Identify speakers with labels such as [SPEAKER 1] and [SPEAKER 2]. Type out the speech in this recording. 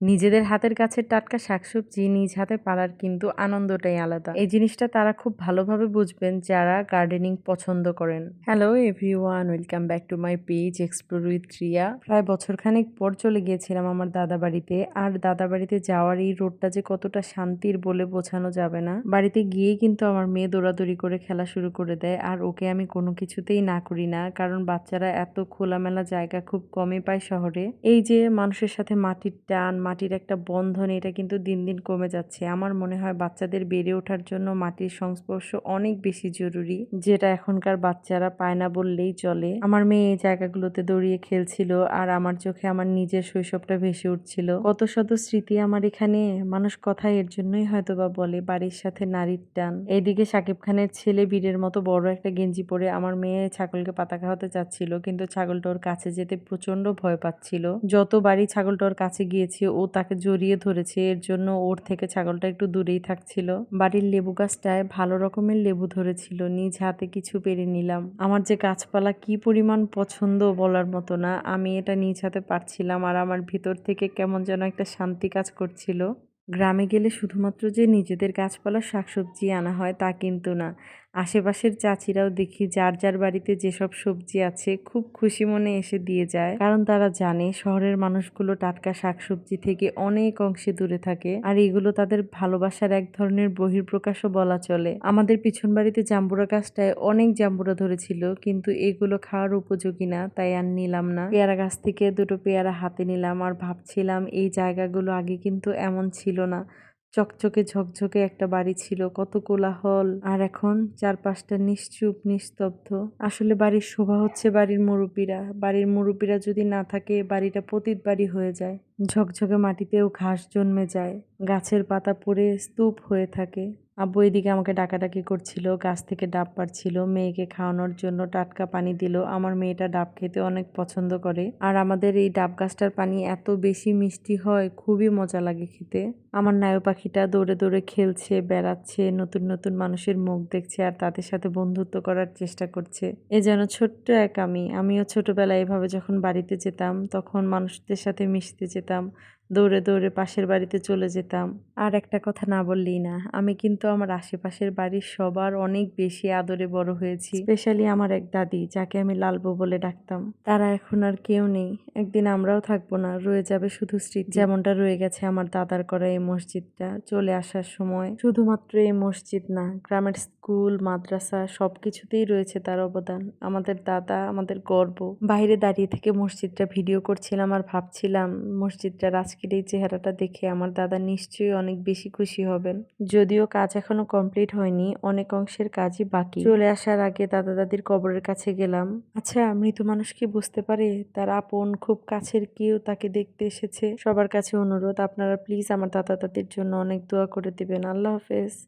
[SPEAKER 1] নিজেদের হাতের কাছের টাটকা শাকসবজি নিজ হাতে পাড়ার কিন্তু আনন্দটাই আলাদা। এই জিনিসটা তারা খুব ভালোভাবে বুঝবেন যারা গার্ডেনিং পছন্দ করেন। Hello everyone, welcome back to my page explore with Riya. প্রায় বছরখানেক পর চলে গিয়েছিলাম আমার দাদা বাড়িতে। আর দাদা বাড়িতে যাওয়ার এই রোডটা যে কতটা শান্তির বলে বোঝানো যাবে না। বাড়িতে গিয়ে কিন্তু আমার মেয়ে দৌড়াদৌড়ি করে খেলা শুরু করে দেয়। আর ওকে আমি কোনো কিছুতেই না করি না, কারণ বাচ্চারা এত খোলামেলা জায়গা খুব কমই পায় শহরে। এই যে মানুষের সাথে মাটির টান মাটির একটা বন্ধন, এটা কিন্তু দিন দিন কমে যাচ্ছে। আমার মনে হয় বাচ্চাদের বেড়ে ওঠার জন্য মাটির সংস্পর্শ অনেক বেশি জরুরি, যেটা এখনকার বাচ্চারা পায় না বললেই চলে। আমার মেয়ে এই জায়গাগুলোতে দৌড়িয়ে খেলছিল আর আমার চোখে আমার নিজের শৈশবটা ভেসে উঠছিল। কত শত স্মৃতি আমার এখানে, মানুষ কথা এর জন্যই হয়তো বা বলে, বাড়ির সাথে নারীর টান। এইদিকে সাকিব খানের ছেলে বীরের মতো বড় একটা গেঞ্জি পরে আমার মেয়ে ছাগলকে পাতা খাওয়াতে চাচ্ছিল কিন্তু ছাগলটা ওর কাছে যেতে প্রচণ্ড ভয় পাচ্ছিল। যতবারই ছাগলটা ওর কাছে গিয়েছি তাকে জড়িয়ে ধরেছে। এর জন্য ওর থেকে ছাগলটা একটু দূরেই থাকছিল। বাড়ির লেবু গাছটায় ভালো রকমের লেবু ধরেছিল। নিজ হাতে কিছু পেরে নিলাম। আমার যে গাছপালা কি পরিমাণ পছন্দ বলার মতো না, আমি এটা নিজ হাতে পারছিলাম। আর আমার ভিতর থেকে কেমন যেন একটা শান্তি কাজ করছিল। গ্রামে গেলে শুধুমাত্র যে নিজেদের গাছপালার শাকসবজি আনা হয় তা কিন্তু না। আশেপাশের চাচিরাও দেখি যার যার বাড়িতে যেসব সবজি আছে খুব খুশি মনে এসে দিয়ে যায়। কারণ তারা জানে শহরের মানুষগুলো টাটকা শাকসবজি থেকে অনেক অংশে দূরে থাকে আর এগুলো তাদের ভালোবাসার এক ধরনের বহির্প্রকাশও বলা চলে। আমাদের পিছন বাড়িতে জাম্বুরা গাছটায় অনেক জাম্বুরা ধরেছিল কিন্তু এগুলো খাওয়ার উপযোগী না, তাই আর নিলাম না। পেয়ারা গাছ থেকে দুটো পেয়ারা হাতে নিলাম আর ভাবছিলাম এই জায়গাগুলো আগে কিন্তু এমন ছিল না। চকচকে ঝকঝকে একটা বাড়ি ছিল, কত কোলাহল। আর এখন চারপাশটা নিশ্চুপ, নিস্তব্ধ। আসলে বাড়ির শোভা হচ্ছে বাড়ির মুরব্বীরা। বাড়ির মুরব্বীরা যদি না থাকে, বাড়িটা পতিত বাড়ি হয়ে যায়। ঝকঝকে মাটিতেও ঘাস জন্মে যায়। গাছের পাতা পড়ে স্তূপ হয়ে থাকে। আব্বু এদিকে আমাকে ডাকাডাকি করছিল, গাছ থেকে ডাব পাড়ছিল, মেয়েকে খাওয়ানোর জন্য টাটকা পানি দিল। আমার মেয়েটা ডাব খেতে অনেক পছন্দ করে। আর আমাদের এই ডাব গাছটার পানি এত বেশি মিষ্টি হয়, খুবই মজা লাগে খেতে। আমার নায়ু পাখিটা দৌড়ে দৌড়ে খেলছে, বেড়াচ্ছে, নতুন নতুন মানুষের মুখ দেখছে আর তাদের সাথে বন্ধুত্ব করার চেষ্টা করছে। এ যেন ছোট্ট এক আমি। আমিও ছোটবেলায় এভাবে যখন বাড়িতে যেতাম, তখন মানুষদের সাথে মিশতে যেতাম। দৌড়ে দৌড়ে পাশের বাড়িতে চলে যেতাম। আর একটা কথা না বললেই না, আমি কিন্তু আমার আশেপাশের বাড়ির সবার অনেক বেশি আদরে বড় হয়েছি। স্পেশালি আমার এক দাদি, যাকে আমি লালবো বলে ডাকতাম। তারা এখন আর কেউ নেই। একদিন আমরাও থাকব না, রয়ে যাবে শুধু স্মৃতি। যেমনটা রয়ে গেছে আমার দাদার করা এই মসজিদটা, চলে আসার সময়। শুধুমাত্র এই মসজিদ না, গ্রামের স্কুল, মাদ্রাসা সব কিছুতেই রয়েছে তার অবদান। আমাদের দাদা, আমাদের গর্ব। বাইরে দাঁড়িয়ে থেকে মসজিদটা ভিডিও করছিলাম আর ভাবছিলাম মসজিদটা মসজিদটার আজকের এই চেহারাটা দেখে আমার দাদা নিশ্চয়ই অনেক বেশি খুশি হবেন। যদিও কাজ এখনও কমপ্লিট হয়নি, অনেক অংশের কাজই বাকি। চলে আসার আগে দাদা দাদির কবরের কাছে গেলাম। আচ্ছা মৃত মানুষ কি বুঝতে পারে? তার আপন, খুব কাছের কেউ তাকে দেখতে এসেছে। সবার কাছে অনুরোধ, আপনারা প্লিজ আমার দাদা দাদির জন্য অনেক দোয়া করে দেবেন। আল্লাহ হাফেজ।